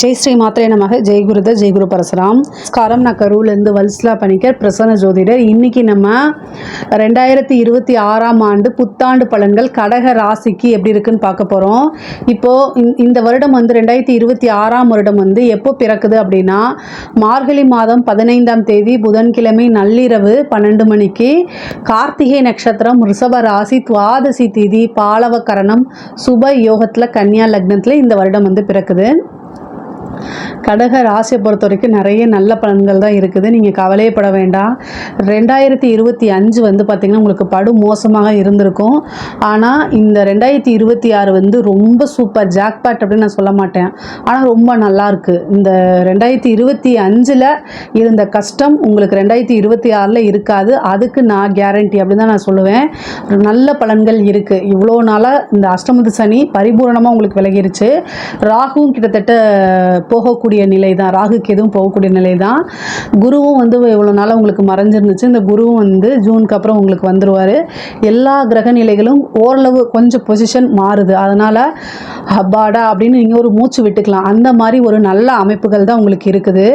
ஜெய் ஸ்ரீ மாத்திரை நமக ஜெய் குருத ஜெய் குரு பரசுராம். ஸ்காரம் நான் கரூர்லேருந்து வல்ஸ்லா பணிக்கர் பிரசன்ன ஜோதிடர். இன்னைக்கு நம்ம ரெண்டாயிரத்தி இருபத்தி ஆறாம் ஆண்டு புத்தாண்டு பலன்கள் கடக ராசிக்கு எப்படி இருக்குன்னு பார்க்க போகிறோம் இப்போது இந்த வருடம் வந்து ரெண்டாயிரத்தி இருபத்தி ஆறாம் வருடம் வந்து எப்போ பிறக்குது அப்படின்னா மார்கழி மாதம் பதினைந்தாம் தேதி புதன்கிழமை நள்ளிரவு பன்னெண்டு மணிக்கு கார்த்திகை நட்சத்திரம் ரிஷப ராசி துவாதசி திதி பாலவ கரணம் சுப யோகத்தில் கன்னியா லக்னத்தில் இந்த வருடம் வந்து பிறக்குது. கடக ராசியை பொறுத்த வரைக்கும் நிறைய நல்ல பலன்கள் தான் இருக்குது. நீங்கள் கவலையப்பட வேண்டாம். ரெண்டாயிரத்தி இருபத்தி அஞ்சு வந்து பார்த்திங்கன்னா உங்களுக்கு படு மோசமாக இருந்திருக்கும். ஆனால் இந்த ரெண்டாயிரத்தி இருபத்தி ஆறு வந்து ரொம்ப சூப்பர் ஜாக்பாட் அப்படின்னு நான் சொல்ல மாட்டேன். ஆனால் ரொம்ப நல்லாயிருக்கு இந்த ரெண்டாயிரத்தி இருபத்தி அஞ்சில் இருந்த கஷ்டம் உங்களுக்கு ரெண்டாயிரத்தி இருபத்தி ஆறில் இருக்காது. அதுக்கு நான் கேரண்டி அப்படின்னு தான் நான் சொல்லுவேன். நல்ல பலன்கள் இருக்குது இவ்வளோ நாளாக இந்த அஷ்டமத்து சனி பரிபூரணமாக உங்களுக்கு விலகிருச்சு. ராகுவும் கிட்டத்தட்ட போகக்கூடிய நிலை தான் ராகுக்கு எதுவும் போகக்கூடிய நிலை தான் குருவும் வந்து இவ்வளோ நாளாக உங்களுக்கு மறைஞ்சிருந்துச்சு. இந்த குருவும் வந்து ஜூனுக்கு அப்புறம் உங்களுக்கு வந்துடுவார் எல்லா கிரக நிலைகளும் ஓரளவு கொஞ்சம் பொசிஷன் மாறுது. அதனால் அப்பாடா அப்படின்னு நீங்கள் ஒரு மூச்சு விட்டுக்கலாம். அந்த மாதிரி ஒரு நல்ல அமைப்புகள் தான் உங்களுக்கு இருக்குது.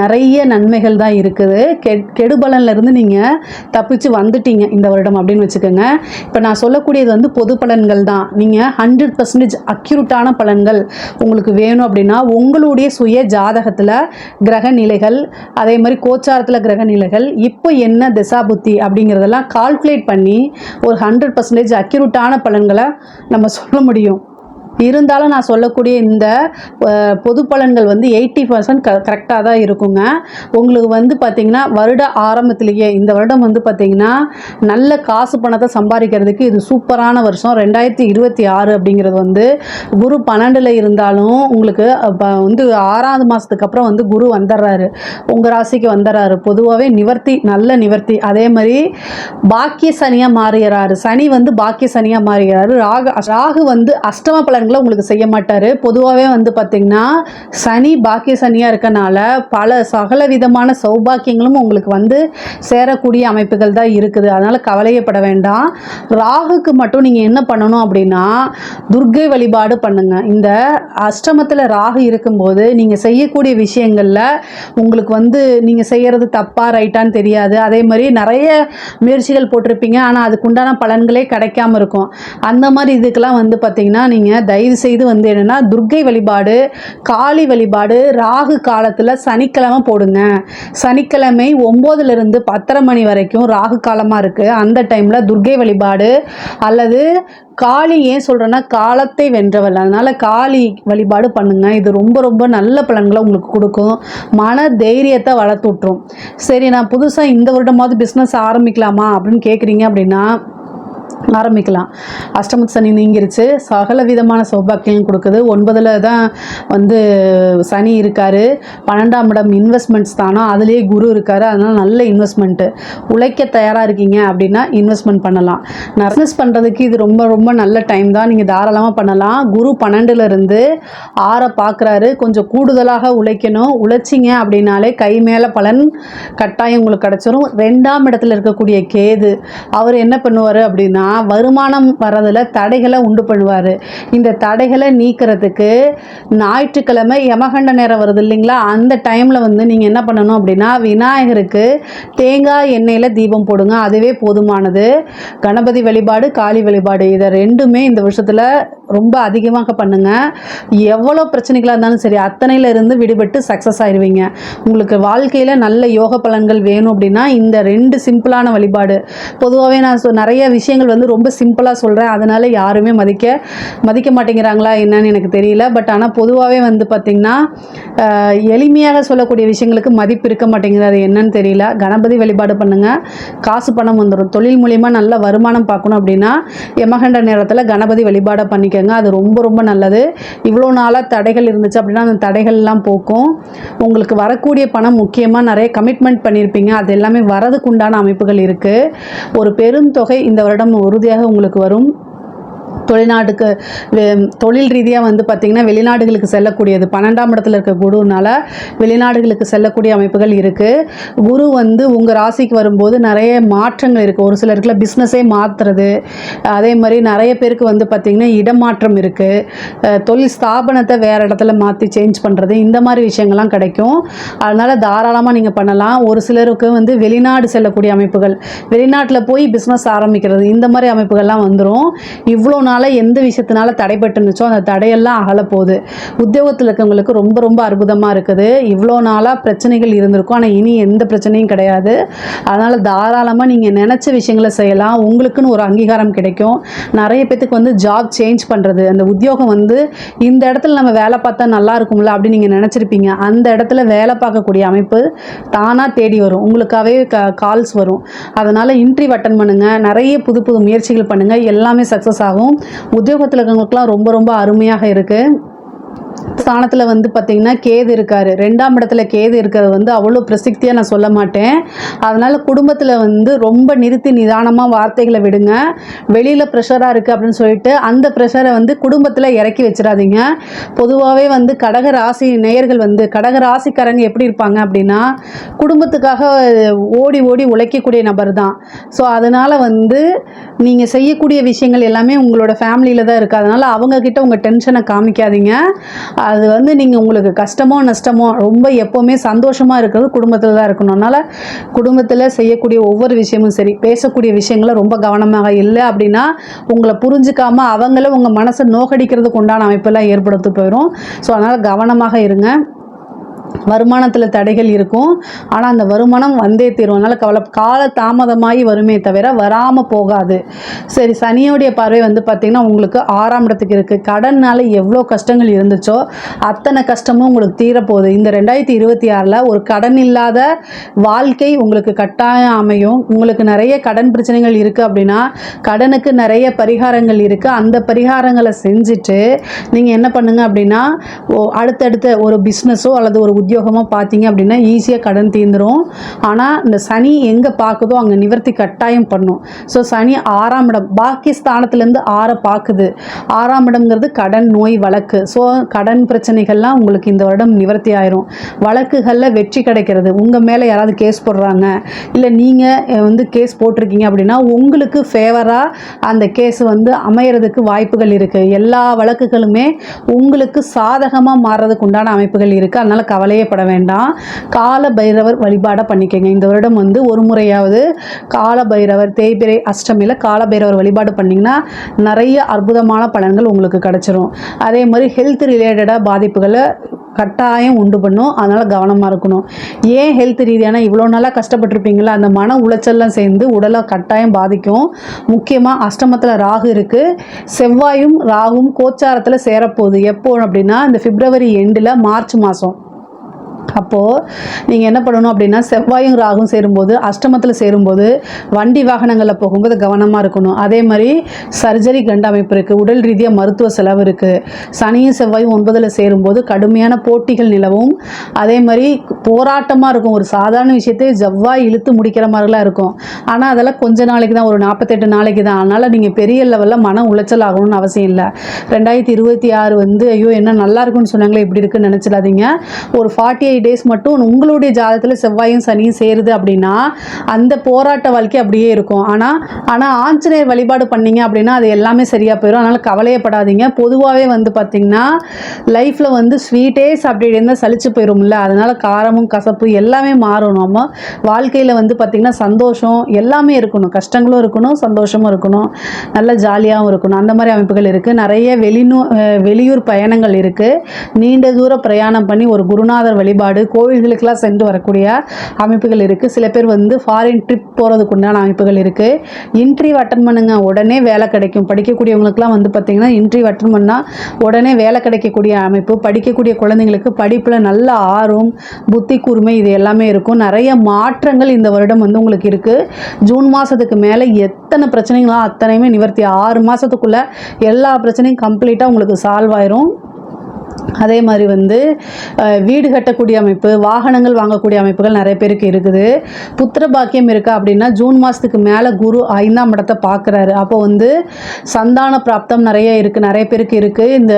நிறைய நன்மைகள் தான் இருக்குது. கெ கெடுபலன்லேருந்து நீங்கள் தப்பிச்சு வந்துட்டீங்க இந்த வருடம் அப்படின்னு வச்சுக்கோங்க. இப்போ நான் சொல்லக்கூடியது வந்து பொது பலன்கள் தான். நீங்கள் ஹண்ட்ரட் பர்சன்டேஜ் அக்யூரட்டான பலன்கள் உங்களுக்கு வேணும் அப்படின்னா உங்களுடைய சுய ஜாதகத்தில் கிரக நிலைகள் அதே மாதிரி கோச்சாரத்தில் கிரக நிலைகள் இப்போ என்ன திசா புத்தி அப்படிங்கிறதெல்லாம் கால்குலேட் பண்ணி ஒரு ஹண்ட்ரட் பர்சன்டேஜ் அக்யூரட்டான பலன்களை நம்ம சொல்ல முடியும். இருந்தாலும் நான் சொல்லக்கூடிய இந்த பொது பலன்கள் வந்து எயிட்டி பர்சன்ட் க கரெக்டாக தான் இருக்குங்க. உங்களுக்கு வந்து பார்த்திங்கன்னா வருட ஆரம்பத்திலேயே இந்த வருடம் வந்து பார்த்திங்கன்னா நல்ல காசு பணத்தை சம்பாதிக்கிறதுக்கு இது சூப்பரான வருஷம். ரெண்டாயிரத்தி இருபத்தி ஆறு அப்படிங்கிறது வந்து குரு பன்னெண்டில் இருந்தாலும் உங்களுக்கு வந்து ஆறாவது மாதத்துக்கு அப்புறம் வந்து குரு வந்துடுறாரு. உங்கள் ராசிக்கு வந்துடுறாரு. பொதுவாகவே நிவர்த்தி நல்ல நிவர்த்தி. அதே மாதிரி பாக்கிய சனியாக மாறுகிறாரு. சனி வந்து பாக்கிய சனியாக மாறுகிறாரு. ராகு ராகு வந்து அஷ்டம பலன்களை உங்களுக்கு செய்ய மாட்டார். பொதுவாகவே வந்து பார்த்திங்கன்னா சனி பாக்கிய சனியாக இருக்கனால பல சகல விதமான சௌபாக்கியங்களும் உங்களுக்கு வந்து சேரக்கூடிய அமைப்புகள் தான் இருக்குது. அதனால் கவலையப்பட வேண்டாம். ராகுக்கு மட்டும் நீங்கள் என்ன பண்ணணும் அப்படின்னா துர்க்கை வழிபாடு பண்ணுங்க. இந்த அஷ்டமத்தில் ராகு இருக்கும்போது நீங்கள் செய்யக்கூடிய விஷயங்களில் உங்களுக்கு வந்து நீங்கள் செய்கிறது தப்பாக ரைட்டான்னு தெரியாது. அதே மாதிரி நிறைய முயற்சிகள் போட்டிருப்பீங்க. ஆனால் அதுக்குண்டான பலன்களே கிடைக்காம இருக்கும். அந்த மாதிரி இதுக்கெல்லாம் வந்து பார்த்தீங்கன்னா நீங்கள் தயவு செய்து வந்து என்னென்னா துர்க்கை வழிபாடு காளி வழிபாடு ராகு காலத்தில் சனிக்கிழமை போடுங்க. சனிக்கிழமை ஒம்போதுலேருந்து பத்தரை மணி வரைக்கும் ராகு காலமாக இருக்குது அந்த டைமில் துர்க்கை வழிபாடு அல்லது காளி ஏன் சொல்கிறேன்னா காலத்தை வென்றவள். அதனால் காளி வழிபாடு பண்ணுங்க. இது ரொம்ப ரொம்ப நல்ல பலன்களை உங்களுக்கு கொடுக்கும். மன தைரியத்தை வளர்த்து விட்ரும் சரி நான் புதுசாக இந்த வருடமாவது பிஸ்னஸ் ஆரம்பிக்கலாமா அப்படின்னு கேட்குறீங்க அப்படின்னா ஆரம்பிக்கலாம். அஷ்டமத்து சனி நீங்கிருச்சு. சகல விதமான சௌபாக்கியம் கொடுக்குது. ஒன்பதில் தான் வந்து சனி இருக்கார். பன்னெண்டாம் இடம் இன்வெஸ்ட்மெண்ட்ஸ் தானோ? அதுலேயே குரு இருக்கார். அதனால் நல்ல இன்வெஸ்ட்மெண்ட்டு உழைக்க தயாராக இருக்கீங்க அப்படின்னா இன்வெஸ்ட்மெண்ட் பண்ணலாம். பிஸ்னஸ் பண்ணுறதுக்கு இது ரொம்ப ரொம்ப நல்ல டைம் தான். நீங்கள் தாராளமாக பண்ணலாம். குரு பன்னெண்டுலேருந்து ஆறை பார்க்குறாரு கொஞ்சம் கூடுதலாக உழைக்கணும். உழைச்சிங்க அப்படின்னாலே கை மேலே பலன் கட்டாயம் உங்களுக்கு கிடச்சிரும். ரெண்டாம் இடத்துல இருக்கக்கூடிய கேது அவர் என்ன பண்ணுவார் அப்படின்னு வருமானம் வரதில் தடைகளை உண்டு பண்ணுவார். இந்த தடைகளை நீக்கிறதுக்கு ஞாயிற்றுக்கிழமை யமகண்ட நேரம் வருது இல்லைங்களா? அந்த டைமில் வந்து நீங்கள் என்ன பண்ணணும் அப்படின்னா விநாயகருக்கு தேங்காய் எண்ணெயில் தீபம் போடுங்க. அதுவே போதுமானது. கணபதி வழிபாடு காளி வழிபாடு இதை ரெண்டுமே இந்த வருஷத்தில் ரொம்ப அதிகமாக பண்ணுங்க. எவ்வளோ பிரச்சனைகளாக இருந்தாலும் சரி அத்தனையில இருந்து விடுபட்டு சக்ஸஸ் ஆயிடுவீங்க உங்களுக்கு வாழ்க்கையில் நல்ல யோக பலன்கள் வேணும் அப்படின்னா இந்த ரெண்டு சிம்பிளான வழிபாடு. பொதுவாகவே நான் சொ- நிறைய விஷயங்கள் வந்து ரொம்ப சிம்பிளாக சொல்கிறேன் அதனால யாருமே மதிக்க மதிக்க மாட்டேங்கிறாங்களா என்னன்னு எனக்கு தெரியல. பட் ஆனால் பொதுவாகவே வந்து பார்த்திங்கன்னா எளிமையாக சொல்லக்கூடிய விஷயங்களுக்கு மதிப்பு இருக்க மாட்டேங்குது அது என்னன்னு தெரியல. கணபதி வழிபாடு பண்ணுங்கள் காசு பணம் வந்துடும் தொழில் மூலிமா நல்ல வருமானம் பார்க்கணும் அப்படின்னா எமகண்ட நேரத்தில் கணபதி வழிபாடை பண்ணிக்கோங்க அது ரொம்ப ரொம்ப நல்லது. இவ்வளோ நாளாக தடைகள் இருந்துச்சு அப்படின்னா அந்த தடைகள்லாம் போக்கும். உங்களுக்கு வரக்கூடிய பணம் முக்கியமாக நிறைய கமிட்மெண்ட் பண்ணியிருப்பீங்க. அது எல்லாமே வரதுக்குண்டான அமைப்புகள் இருக்குது ஒரு பெரும் தொகை இந்த வருடம் உறுதியாக உங்களுக்கு வரும். தொழில்நாட்டுக்கு தொழில் ரீதியாக வந்து பார்த்திங்கன்னா வெளிநாடுகளுக்கு செல்லக்கூடியது. பன்னெண்டாம் இடத்துல இருக்க குருனால வெளிநாடுகளுக்கு செல்லக்கூடிய அமைப்புகள் இருக்குது குரு வந்து உங்கள் ராசிக்கு வரும்போது நிறைய மாற்றங்கள் இருக்குது ஒரு சிலருக்குல பிஸ்னஸே மாற்றுறது அதே மாதிரி நிறைய பேருக்கு வந்து பார்த்திங்கன்னா இடமாற்றம் இருக்குது தொழில் ஸ்தாபனத்தை வேறு இடத்துல மாற்றி சேஞ்ச் பண்ணுறது இந்த மாதிரி விஷயங்கள்லாம் கிடைக்கும். அதனால் தாராளமாக நீங்கள் பண்ணலாம். ஒரு சிலருக்கு வந்து வெளிநாடு செல்லக்கூடிய அமைப்புகள் வெளிநாட்டில் போய் பிஸ்னஸ் ஆரம்பிக்கிறது இந்த மாதிரி அமைப்புகள்லாம் வந்துடும் இவ்வளோ நாளாக எந்த விஷயத்தினால தடைப்பட்டு இருந்துச்சோ அந்த தடையெல்லாம் அகலப் போகுது உத்தியோகத்தில் இருக்கவங்களுக்கு ரொம்ப ரொம்ப அற்புதமாக இருக்குது. இவ்வளோ நாளாக பிரச்சனைகள் இருந்திருக்கும். ஆனால் இனி எந்த பிரச்சனையும் கிடையாது. அதனால் தாராளமாக நீங்கள் நினச்ச விஷயங்களை செய்யலாம். உங்களுக்குன்னு ஒரு அங்கீகாரம் கிடைக்கும். நிறைய பேத்துக்கு வந்து ஜாப் சேஞ்ச் பண்ணுறது அந்த உத்தியோகம் வந்து இந்த இடத்துல நம்ம வேலை பார்த்தா நல்லா இருக்கும்ல அப்படின்னு நீங்கள் நினச்சிருப்பீங்க. அந்த இடத்துல வேலை பார்க்கக்கூடிய அமைப்பு தானாக தேடி வரும். உங்களுக்காகவே க கால்ஸ் வரும். அதனால் இன்ட்ரிவ் அட்டன் பண்ணுங்கள் நிறைய புது புது முயற்சிகள் பண்ணுங்கள் எல்லாமே சக்ஸஸ் ஆகும். உத்தியோகத்தில் இருக்கவங்களுக்குலாம் ரொம்ப ரொம்ப அருமையாக இருக்குது ஸ்தானத்தில் வந்து பார்த்திங்கன்னா கேது இருக்கார். ரெண்டாம் இடத்துல கேது இருக்கிறது வந்து அவ்வளோ பிரசித்தியாக நான் சொல்ல மாட்டேன். அதனால் குடும்பத்தில் வந்து ரொம்ப நிறுத்தி நிதானமாக வார்த்தைகளை விடுங்க. வெளியில் ப்ரெஷராக இருக்குது அப்படின்னு சொல்லிட்டு அந்த ப்ரெஷரை வந்து குடும்பத்தில் இறக்கி வச்சிடாதீங்க. பொதுவாகவே வந்து கடக ராசி நேயர்கள் வந்து கடக ராசிக்காரங்க எப்படி இருப்பாங்க அப்படின்னா குடும்பத்துக்காக ஓடி ஓடி உழைக்கக்கூடிய நபர் தான் ஸோ அதனால் வந்து நீங்கள் செய்யக்கூடிய விஷயங்கள் எல்லாமே உங்களோட ஃபேமிலியில் தான் இருக்குது அதனால் அவங்கக்கிட்ட உங்கள் டென்ஷனை காமிக்காதீங்க. அது வந்து நீங்கள் உங்களுக்கு கஷ்டமோ நஷ்டமோ ரொம்ப எப்போவுமே சந்தோஷமாக இருக்கிறது குடும்பத்தில் தான் இருக்கணும். அதனால் குடும்பத்தில் செய்யக்கூடிய ஒவ்வொரு விஷயமும் சரி பேசக்கூடிய விஷயங்களை ரொம்ப கவனமாக இல்லை அப்படின்னா உங்களை புரிஞ்சுக்காம அவங்கள உங்கள் மனசை நோகடிக்கிறதுக்கு உண்டான அமைப்பெல்லாம் ஏற்படுத்தி போயிடும் ஸோ அதனால் கவனமாக இருங்க. வருமானத்தில் தடைகள் இருக்கும். ஆனால் அந்த வருமானம் வந்தே தீரும். அதனால் கவலை கால தாமதமாகி வருமே தவிர வராமல் போகாது. சரி சனியோடைய பார்வை வந்து பார்த்திங்கன்னா உங்களுக்கு ஆறாம் இடத்துக்கு இருக்குது கடனால் எவ்வளோ கஷ்டங்கள் இருந்துச்சோ அத்தனை கஷ்டமும் உங்களுக்கு தீரப்போகுது. இந்த ரெண்டாயிரத்தி இருபத்தி ஆறில் ஒரு கடன் இல்லாத வாழ்க்கை உங்களுக்கு கட்டாயம் அமையும். உங்களுக்கு நிறைய கடன் பிரச்சனைகள் இருக்குது அப்படின்னா கடனுக்கு நிறைய பரிகாரங்கள் இருக்குது அந்த பரிகாரங்களை செஞ்சுட்டு நீங்கள் என்ன பண்ணுங்க அப்படின்னா ஓ அடுத்தடுத்த ஒரு பிஸ்னஸோ அல்லது ஒரு உத்தியோகமாக பார்த்தீங்க அப்படின்னா ஈஸியாக கடன் தீர்ந்துடும் ஆனால் இந்த சனி எங்கே பார்க்குதோ அங்கே நிவர்த்தி கட்டாயம் பண்ணும். ஸோ சனி ஆறாம் இடம் பாக்கி ஸ்தானத்துலேருந்து ஆறை பார்க்குது ஆறாம் இடம்ங்கிறது கடன் நோய் வழக்கு. ஸோ கடன் பிரச்சனைகள்லாம் உங்களுக்கு இந்த வருடம் நிவர்த்தி ஆயிரும். வழக்குகளில் வெற்றி கிடைக்கிறது. உங்கள் மேலே யாராவது கேஸ் போடுறாங்க இல்லை நீங்கள் வந்து கேஸ் போட்டிருக்கீங்க அப்படின்னா உங்களுக்கு ஃபேவராக அந்த கேஸ் வந்து அமையிறதுக்கு வாய்ப்புகள் இருக்குது எல்லா வழக்குகளுமே உங்களுக்கு சாதகமாக மாறுறதுக்கு உண்டான அமைப்புகள் இருக்குது அதனால் கவலையப்பட வேண்டாம். கால பைரவர் வழிபாடை பண்ணிக்கங்க. இந்த வருடம் வந்து ஒரு முறையாவது கால பைரவர் தேய்பிரை அஷ்டமியில் கால பைரவர் வழிபாடு பண்ணிங்கன்னா நிறைய அற்புதமான பலன்கள் உங்களுக்கு கிடச்சிரும். அதே மாதிரி ஹெல்த் ரிலேட்டடாக பாதிப்புகளை கட்டாயம் உண்டு பண்ணும். அதனால் கவனமாக இருக்கணும். ஏன் ஹெல்த் ரீதியான இவ்வளோ நாளாக கஷ்டப்பட்டிருப்பீங்களா அந்த மன உளைச்சல்லாம் சேர்ந்து உடலை கட்டாயம் பாதிக்கும். முக்கியமாக அஷ்டமத்தில் ராகு இருக்குது செவ்வாயும் ராகும் கோச்சாரத்தில் சேரப்போகுது. எப்போ அப்படின்னா இந்த பிப்ரவரி எண்டில் மார்ச் மாதம் அப்போது நீங்கள் என்ன பண்ணணும் அப்படின்னா செவ்வாயும் ராகும் சேரும்போது அஷ்டமத்தில் சேரும்போது வண்டி வாகனங்களில் போகும்போது கவனமாக இருக்கணும். அதே மாதிரி சர்ஜரி கண்ட அமைப்பு இருக்குது உடல் ரீதியாக மருத்துவ செலவு இருக்குது சனியும் செவ்வாயும் ஒன்பதில் சேரும்போது கடுமையான போட்டிகள் நிலவும். அதே மாதிரி போராட்டமாக இருக்கும். ஒரு சாதாரண விஷயத்தை செவ்வாய் இழுத்து முடிக்கிற மாதிரிலாம் இருக்கும். ஆனால் அதெல்லாம் கொஞ்ச நாளைக்கு தான். ஒரு நாற்பத்தெட்டு நாளைக்கு தான். அதனால் நீங்கள் பெரிய லெவலில் மன உளைச்சல் ஆகணும்னு அவசியம் இல்லை. ரெண்டாயிரத்தி இருபத்தி ஆறு வந்து ஐயோ என்ன நல்லா இருக்குன்னு சொன்னாங்களே இப்படி இருக்குன்னு நினச்சிடாதீங்க. ஒரு ஃபார்ட்டி எயிட் டேஸ் மட்டும் உங்களுடைய ஜாதகத்தில் செவ்வாயும் சனியும் சேருது அப்படின்னா அந்த போராட்ட வாழ்க்கை அப்படியே இருக்கும். ஆனால் ஆனால் ஆஞ்சநேயர் வழிபாடு பண்ணீங்க அப்படின்னா அது எல்லாமே சரியாக போயிடும் அதனால் கவலையப்படாதீங்க. பொதுவாகவே வந்து பார்த்திங்கன்னா லைஃப்பில் வந்து ஸ்வீட்டே சாப்பிட்டு இருந்தால் சலிச்சு போயிடும்ல அதனால் காரமும் கசப்பு எல்லாமே மாறும் நம்ம வாழ்க்கையில் வந்து பார்த்திங்கன்னா சந்தோஷம் எல்லாமே இருக்கணும். கஷ்டங்களும் இருக்கணும் சந்தோஷமும் இருக்கணும். நல்ல ஜாலியாகவும் இருக்கணும். அந்த மாதிரி அமைப்புகள் இருக்குது நிறைய வெளிநூ வெளியூர் பயணங்கள் இருக்குது நீண்ட தூர பிரயாணம் பண்ணி ஒரு குருநாதர் வழிபாடு கோவில்களுக்கெல்லாம் சென்று வரக்கூடிய அமைப்புகள் இருக்குது சில பேர் வந்து ஃபாரின் ட்ரிப் போகிறதுக்கு உண்டான அமைப்புகள் இருக்குது இன்ட்ரிவ் அட்டன் பண்ணுங்க உடனே வேலை கிடைக்கும். படிக்கக்கூடியவங்களுக்குலாம் வந்து பார்த்திங்கன்னா இன்ட்ரிவ் அட்டன் பண்ணால் உடனே வேலை கிடைக்கக்கூடிய அமைப்பு. படிக்கக்கூடிய குழந்தைங்களுக்கு படிப்பில் நல்ல ஆர்வம் புத்தி கூர்மை இது எல்லாமே இருக்கும். நிறைய மாற்றங்கள் இந்த வருடம் வந்து உங்களுக்கு இருக்குது ஜூன் மாதத்துக்கு மேலே எத்தனை பிரச்சனைகளோ அத்தனையுமே நிவர்த்தி. ஆறு மாதத்துக்குள்ளே எல்லா பிரச்சனையும் கம்ப்ளீட்டாக உங்களுக்கு சால்வ் ஆயிரும். அதே மாதிரி வந்து வீடு கட்டக்கூடிய அமைப்பு வாகனங்கள் வாங்கக்கூடிய அமைப்புகள் நிறைய பேருக்கு இருக்குது. புத்திர பாக்கியம் இருக்கா அப்படின்னா ஜூன் மாதத்துக்கு மேலே குரு ஐந்தாம் இடத்தை பார்க்குறாரு. அப்போ வந்து சந்தான பிராப்தம் நிறைய இருக்குது நிறைய பேருக்கு இருக்குது இந்த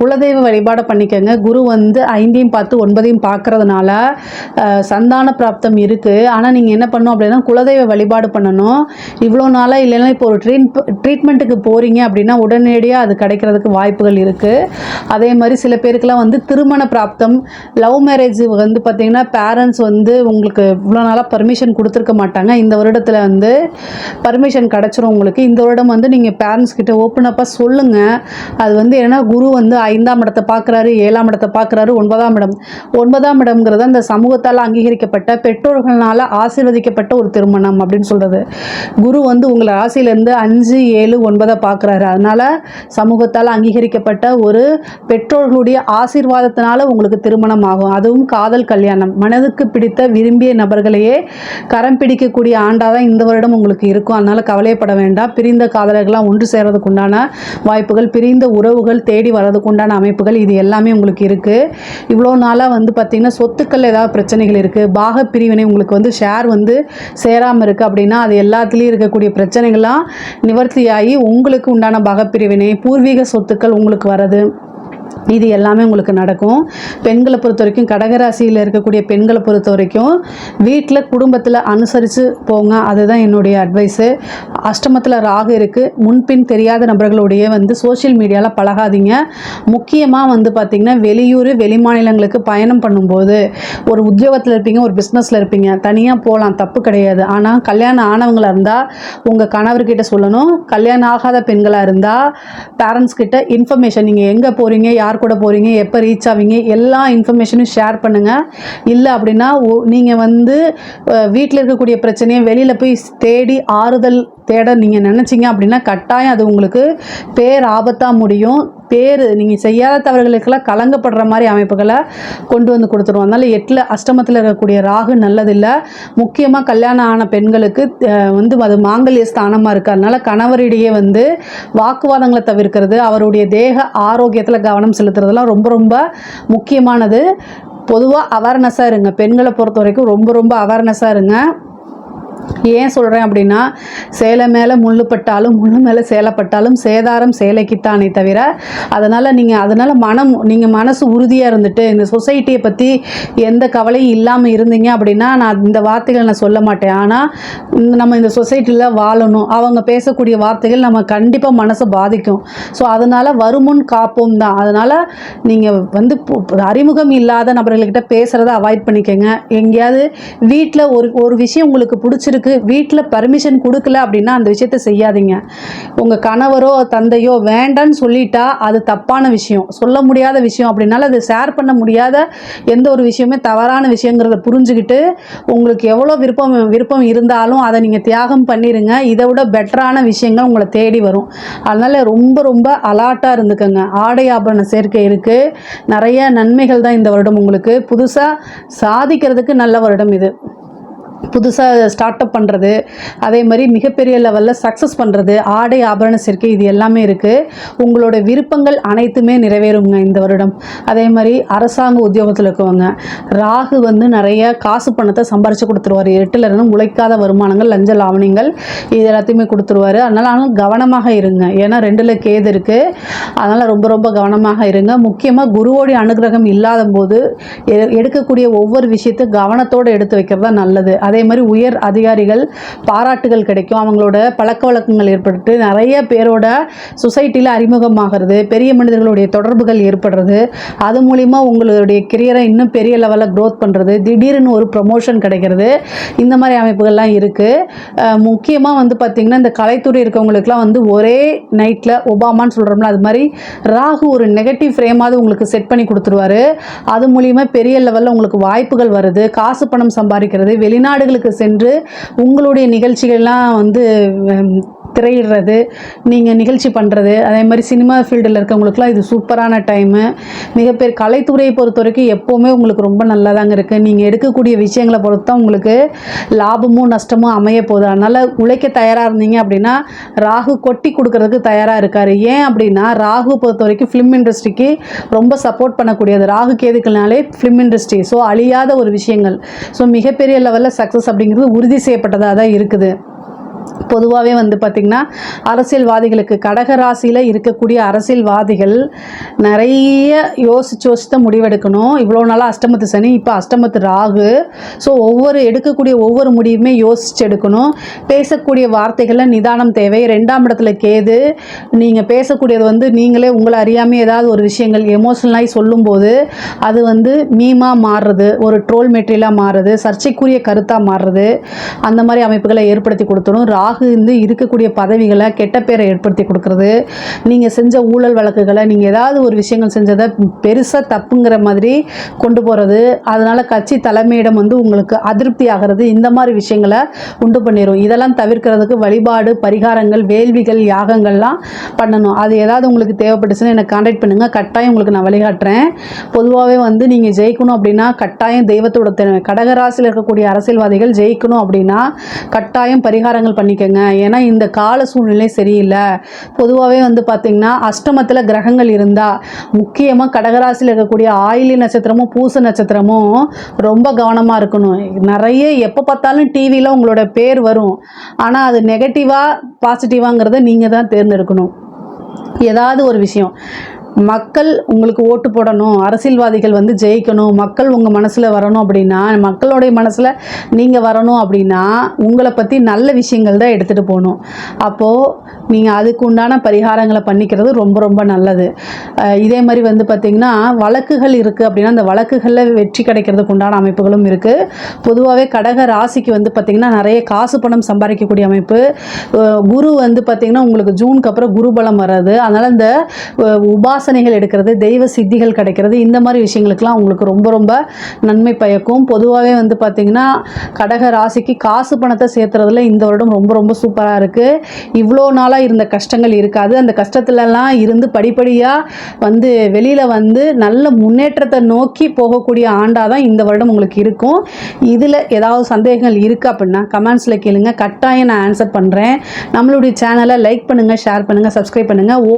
குலதெய்வ வழிபாடை பண்ணிக்கோங்க. குரு வந்து ஐந்தையும் பார்த்து ஒன்பதையும் பார்க்குறதுனால சந்தான பிராப்தம் இருக்குது ஆனால் நீங்கள் என்ன பண்ணணும் அப்படின்னா குலதெய்வ வழிபாடு பண்ணணும். இவ்வளோ நாளாக இல்லைன்னா இப்போ ஒரு ட்ரீட் ட்ரீட்மெண்ட்டுக்கு போகிறீங்க அப்படின்னா உடனடியாக அது கிடைக்கிறதுக்கு வாய்ப்புகள் இருக்குது அதே மாதிரி சில பேருக்குலாம் வந்து திருமண பிராப்தம் லவ் மேரேஜ் வந்து பார்த்திங்கன்னா பேரண்ட்ஸ் வந்து உங்களுக்கு இவ்வளோ நாளாக பர்மிஷன் கொடுத்துருக்க மாட்டாங்க. இந்த வருடத்தில் வந்து பர்மிஷன் கிடச்சிரும் உங்களுக்கு. இந்த வருடம் வந்து நீங்கள் பேரண்ட்ஸ் கிட்ட ஓப்பன் அப்பாக சொல்லுங்கள் அது வந்து ஏன்னா குரு வந்து ஐந்தாம் இடத்தை பார்க்குறாரு ஏழாம் இடத்தை பார்க்குறாரு ஒன்பதாம் இடம். ஒன்பதாம் இடம்ங்கிறது அந்த சமூகத்தால் அங்கீகரிக்கப்பட்ட பெற்றோர்களால் ஆசீர்வதிக்கப்பட்ட ஒரு திருமணம் அப்படின்னு சொல்கிறது குரு வந்து உங்களை ராசியிலேருந்து அஞ்சு ஏழு ஒன்பதை பார்க்குறாரு. அதனால் சமூகத்தால் அங்கீகரிக்கப்பட்ட ஒரு பெற்றோர்களுடைய ஆசீர்வாதத்தினால உங்களுக்கு திருமணம் ஆகும் அதுவும் காதல் கல்யாணம். மனதுக்கு பிடித்த விரும்பிய நபர்களையே கரம் பிடிக்கக்கூடிய ஆண்டாக தான் இந்த வருடம் உங்களுக்கு இருக்கும். அதனால் கவலைப்பட வேண்டாம். பிரிந்த காதலர்கள்லாம் ஒன்று சேர்றதுக்கு உண்டான வாய்ப்புகள் பிரிந்த உறவுகள் தேடி வர்றதுக்கு உண்டான அமைப்புகள் இது எல்லாமே உங்களுக்கு இருக்குது இவ்வளோ நாளாக வந்து பார்த்திங்கன்னா சொத்துக்கள் ஏதாவது பிரச்சனைகள் இருக்குது பாக பிரிவினை உங்களுக்கு வந்து ஷேர் வந்து சேராமல் இருக்குது அப்படின்னா அது எல்லாத்துலேயும் இருக்கக்கூடிய பிரச்சனைகள்லாம் நிவர்த்தியாகி உங்களுக்கு உண்டான பாகப்பிரிவினை பூர்வீக சொத்துக்கள் உங்களுக்கு வரது இது எல்லாமே உங்களுக்கு நடக்கும். பெண்களை பொறுத்த வரைக்கும் கடகராசியில் இருக்கக்கூடிய பெண்களை பொறுத்த வரைக்கும் வீட்டில் குடும்பத்தில் அனுசரித்து போங்க. அதுதான் என்னுடைய அட்வைஸு அஷ்டமத்தில் ராகு இருக்குது முன்பின் தெரியாத நபர்களுடைய வந்து சோஷியல் மீடியாவில் பழகாதீங்க. முக்கியமாக வந்து பார்த்திங்கன்னா வெளியூர் வெளிமாநிலங்களுக்கு பயணம் பண்ணும்போது ஒரு உத்தியோகத்தில் இருப்பீங்க ஒரு பிஸ்னஸில் இருப்பீங்க. தனியாக போகலாம் தப்பு கிடையாது. ஆனால் கல்யாணம் ஆனவங்களாக இருந்தால் உங்கள் கணவர்கிட்ட சொல்லணும். கல்யாணம் ஆகாத பெண்களாக இருந்தால் பேரண்ட்ஸ்கிட்ட இன்ஃபர்மேஷன் நீங்கள் எங்கே போகிறீங்க யார் கூட போகிறீங்க எப்போ ரீச் ஆவீங்க? எல்லா இன்ஃபர்மேஷனும் ஷேர் பண்ணுங்கள் இல்லை அப்படின்னா நீங்கள் வந்து வீட்டில் இருக்கக்கூடிய பிரச்சனையை வெளியில் போய் தேடி ஆறுதல் தேட நீங்கள் நினச்சிங்க அப்படின்னா கட்டாயம் அது உங்களுக்கு பேர் ஆபத்தாக முடியும். பேர் நீங்கள் செய்யாத தவறுகளுக்கெல்லாம் கலங்கப்படுற மாதிரி அமைப்புகளை கொண்டு வந்து கொடுத்துருவோம். அதனால் எட்டில் அஷ்டமத்தில் இருக்கக்கூடிய ராகு நல்லதில்லை. முக்கியமாக கல்யாணம் ஆன பெண்களுக்கு வந்து அது மாங்கல்ய ஸ்தானமாக இருக்குது அதனால் கணவரிடையே வந்து வாக்குவாதங்களை தவிர்க்கிறது அவருடைய தேக ஆரோக்கியத்தில் கவனம் செலுத்துறதெல்லாம் ரொம்ப ரொம்ப முக்கியமானது. பொதுவாக அவேர்னஸாக இருங்க. பெண்களை பொறுத்த வரைக்கும் ரொம்ப ரொம்ப அவேர்னஸாக இருங்க. ஏன் சொல்கிறேன் அப்படின்னா சேலை மேலே முள்ளு பட்டாலும் முள்ளு மேலே சேலைப்பட்டாலும் சேதாரம் சேலைக்குத்தானே தவிர அதனால் நீங்கள் அதனால் மனம் நீங்கள் மனசு உறுதியாக இருந்துட்டு இந்த சொசைட்டியை பற்றி எந்த கவலையும் இல்லாமல் இருந்தீங்க அப்படின்னா நான் இந்த வார்த்தைகள் நான் சொல்ல மாட்டேன். ஆனால் நம்ம இந்த சொசைட்டியில் வாழணும். அவங்க பேசக்கூடிய வார்த்தைகள் நம்ம கண்டிப்பாக மனசை பாதிக்கும். ஸோ அதனால் வருமுன் காப்போம் தான். அதனால் நீங்கள் வந்து அறிமுகம் இல்லாத நபர்கள்கிட்ட பேசுகிறத அவாய்ட் பண்ணிக்கோங்க. எங்கேயாவது வீட்டில் ஒரு ஒரு விஷயம் உங்களுக்கு பிடிச்சிருக்கு வீட்டில் பர்மிஷன் கொடுக்கல அப்படின்னா அந்த விஷயத்த செய்யாதீங்க. உங்கள் கணவரோ தந்தையோ வேண்டான்னு சொல்லிட்டா அது தப்பான விஷயம். சொல்ல முடியாத விஷயம். அப்படின்னால அது ஷேர் பண்ண முடியாத எந்த ஒரு விஷயமே தவறான விஷயங்கிறத புரிஞ்சுக்கிட்டு உங்களுக்கு எவ்வளோ விருப்பம் விருப்பம் இருந்தாலும் அதை நீங்கள் தியாகம் பண்ணிடுங்க இதை விட பெட்டரான விஷயங்கள் உங்களை தேடி வரும். அதனால் ரொம்ப ரொம்ப அலாட்டாக இருந்துக்கோங்க. ஆடை ஆபரண சேர்க்கை இருக்குது நிறைய நன்மைகள் தான் இந்த வருடம் உங்களுக்கு. புதுசாக சாதிக்கிறதுக்கு நல்ல வருடம் இது. புதுசாக ஸ்டார்ட் அப் பண்ணுறது அதே மாதிரி மிகப்பெரிய லெவலில் சக்ஸஸ் பண்ணுறது ஆடை ஆபரண சேர்க்கை இது எல்லாமே இருக்குது உங்களோட விருப்பங்கள் அனைத்துமே நிறைவேறுங்க இந்த வருடம். அதே மாதிரி அரசாங்க உத்தியோகத்தில் இருக்கவங்க ராகு வந்து நிறைய காசு பணத்தை சம்பாரித்து கொடுத்துருவார். எட்டில் இருந்து உழைக்காத வருமானங்கள் லஞ்ச லாவணிகள் இது எல்லாத்தையுமே கொடுத்துருவாரு. அதனால் ஆனால் கவனமாக இருங்க. ஏன்னா ரெண்டில் கேது இருக்குது அதனால் ரொம்ப ரொம்ப கவனமாக இருங்க. முக்கியமாக குருவோடைய அனுகிரகம் இல்லாத போது எ- எடுக்கக்கூடிய ஒவ்வொரு விஷயத்தையும் கவனத்தோடு எடுத்து வைக்கிறது தான் நல்லது. அதே மாதிரி உயர் அதிகாரிகள் பாராட்டுகள் கிடைக்கும். அவங்களோட பழக்க வழக்கங்கள் ஏற்பட்டு நிறைய பேரோட சொசைட்டியில் அறிமுகமாகிறது பெரிய மனிதர்களுடைய தொடர்புகள் ஏற்படுறது அது மூலிமா உங்களுடைய கெரியரை இன்னும் பெரிய லெவலில் க்ரோத் பண்ணுறது திடீர்னு ஒரு ப்ரமோஷன் கிடைக்கிறது இந்த மாதிரி அமைப்புகள்லாம் இருக்குது முக்கியமாக வந்து பார்த்திங்கன்னா இந்த கலைத்துறை இருக்கவங்களுக்குலாம் வந்து ஒரே நைட்டில் ஒபாமான்னு சொல்கிறோம்ல அது மாதிரி ராகு ஒரு நெகட்டிவ் ஃப்ரேமாவது உங்களுக்கு செட் பண்ணி கொடுத்துருவாரு. அது மூலியமாக பெரிய லெவலில் உங்களுக்கு வாய்ப்புகள் வருது. காசு பணம் சம்பாதிக்கிறது வெளிநாடுகளுக்கு சென்று உங்களுடைய நிகழ்ச்சிகள்லாம் வந்து திரையிடுறது நீங்கள் நிகழ்ச்சி பண்ணுறது அதே மாதிரி சினிமா ஃபீல்டில் இருக்கவங்களுக்குலாம் இது சூப்பரான டைமு மிகப்பெரிய கலைத்துறையை பொறுத்த வரைக்கும் எப்போவுமே உங்களுக்கு ரொம்ப நல்லதாங்க இருக்குது நீங்கள் எடுக்கக்கூடிய விஷயங்களை பொறுத்து தான் உங்களுக்கு லாபமும் நஷ்டமும் அமைய போகுது. அதனால் உழைக்க தயாராக இருந்தீங்க அப்படின்னா ராகு கொட்டி கொடுக்கறதுக்கு தயாராக இருக்கார். ஏன் அப்படின்னா ராகு பொறுத்த வரைக்கும் ஃபிலிம் இண்டஸ்ட்ரிக்கு ரொம்ப சப்போர்ட் பண்ணக்கூடியது. ராகு கேதுக்கள்னாலே ஃபிலிம் இண்டஸ்ட்ரி ஸோ அழியாத ஒரு விஷயங்கள். ஸோ மிகப்பெரிய லெவலில் சக்ஸஸ் அப்படிங்கிறது உறுதி செய்யப்பட்டதாக தான் இருக்குது. பொதுவாகவே வந்து பார்த்திங்கன்னா அரசியல்வாதிகளுக்கு கடக ராசியில் இருக்கக்கூடிய அரசியல்வாதிகள் நிறைய யோசிச்சு யோசித்து முடிவெடுக்கணும். இவ்வளோ நாளாக அஷ்டமத்து சனி இப்போ அஷ்டமத்து ராகு. ஸோ ஒவ்வொரு எடுக்கக்கூடிய ஒவ்வொரு முடிவுமே யோசிச்சு எடுக்கணும். பேசக்கூடிய வார்த்தைகளில் நிதானம் தேவை. ரெண்டாம் இடத்துல கேது நீங்கள் பேசக்கூடியது வந்து நீங்களே உங்களை அறியாமல் ஏதாவது ஒரு விஷயங்கள் எமோஷனலாகி சொல்லும்போது அது வந்து மீமாக மாறுறது ஒரு ட்ரோல் மெட்டீரியலாக மாறுறது சர்ச்சைக்குரிய கருத்தாக மாறுறது அந்த மாதிரி அமைப்புகளை ஏற்படுத்தி கொடுத்துடும். ராகு வந்து இருக்கக்கூடிய பதவிகளை கெட்ட பேரை ஏற்படுத்தி கொடுக்கறது. நீங்கள் செஞ்ச ஊழல் வழக்குகளை நீங்கள் ஏதாவது ஒரு விஷயங்கள் செஞ்சதை பெருசாக தப்புங்கிற மாதிரி கொண்டு போகிறது அதனால் கட்சி தலைமையிடம் வந்து உங்களுக்கு அதிருப்தி ஆகிறது. இந்த மாதிரி விஷயங்களை உண்டு பண்ணிடும் இதெல்லாம் தவிர்க்கிறதுக்கு வழிபாடு பரிகாரங்கள் வேள்விகள் யாகங்கள்லாம் பண்ணணும். அது ஏதாவது உங்களுக்கு தேவைப்பட்டுச்சுன்னா எனக்கு காண்டாக்ட் பண்ணுங்கள் கட்டாயம் உங்களுக்கு நான் வழிகாட்டுறேன். பொதுவாகவே வந்து நீங்கள் ஜெயிக்கணும் அப்படின்னா கட்டாயம் தெய்வத்தோட திறமை. கடகராசியில் இருக்கக்கூடிய அரசியல்வாதிகள் ஜெயிக்கணும் அப்படின்னா கட்டாயம் பரிகாரங்கள் பண்ணிக்கோங்க. ஏன்னா இந்த கால சூழ்நிலை சரியில்லை. பொதுவாகவே வந்து பார்த்திங்கன்னா அஷ்டமத்தில் கிரகங்கள் இருந்தால் முக்கியமாக கடகராசியில் இருக்கக்கூடிய ஆயிலி நட்சத்திரமும் பூச நட்சத்திரமும் ரொம்ப கவனமாக இருக்கணும். நிறைய எப்போ பார்த்தாலும் டிவியில் உங்களோட பேர் வரும். ஆனால் அது நெகட்டிவாக பாசிட்டிவாங்கிறத நீங்கள் தான் தேர்ந்தெடுக்கணும். ஏதாவது ஒரு விஷயம். மக்கள் உங்களுக்கு ஓட்டு போடணும் அரசியல்வாதிகள் வந்து ஜெயிக்கணும் மக்கள் உங்கள் மனசில் வரணும் அப்படின்னா மக்களுடைய மனசில் நீங்கள் வரணும் அப்படின்னா உங்களை பற்றி நல்ல விஷயங்கள் தான் எடுத்துகிட்டு போகணும். அப்போது நீங்கள் அதுக்கு உண்டான பரிகாரங்களை பண்ணிக்கிறது ரொம்ப ரொம்ப நல்லது. இதே மாதிரி வந்து பார்த்திங்கன்னா வழக்குகள் இருக்குது அப்படின்னா அந்த வழக்குகளில் வெற்றி கிடைக்கிறதுக்கு உண்டான அமைப்புகளும் இருக்குது பொதுவாகவே கடக ராசிக்கு வந்து பார்த்திங்கன்னா நிறைய காசு பணம் சம்பாதிக்கக்கூடிய அமைப்பு. குரு வந்து பார்த்திங்கன்னா உங்களுக்கு ஜூனுக்கு அப்புறம் குரு பலம் வர்றது அதனால் இந்த அஹ், உபாசனைகள் எடுக்கிறது தெய்வ சித்திகள் கிடைக்கிறது இந்த மாதிரி விஷயங்களுக்கெல்லாம் உங்களுக்கு ரொம்ப ரொம்ப நன்மை பயக்கும். பொதுவாகவே வந்து பார்த்திங்கன்னா கடக ராசிக்கு காசு பணத்தை சேர்த்துறதுல இந்த வருடம் ரொம்ப ரொம்ப சூப்பராக இருக்குது இவ்வளோ நாளாக இருந்த கஷ்டங்கள் இருக்காது. அந்த கஷ்டத்துலலாம் இருந்து படிப்படியாக வந்து வெளியில் வந்து நல்ல முன்னேற்றத்தை நோக்கி போகக்கூடிய ஆண்டாக தான் இந்த வருடம் உங்களுக்கு இருக்கும். இதில் ஏதாவது சந்தேகங்கள் இருக்குது அப்படின்னா கமெண்ட்ஸில் கேளுங்க. கட்டாயம் நான் ஆன்சர் பண்ணுறேன் நம்மளுடைய சேனலை லைக் பண்ணுங்கள் ஷேர் பண்ணுங்கள் சப்ஸ்கிரைப் பண்ணுங்கள் ஓ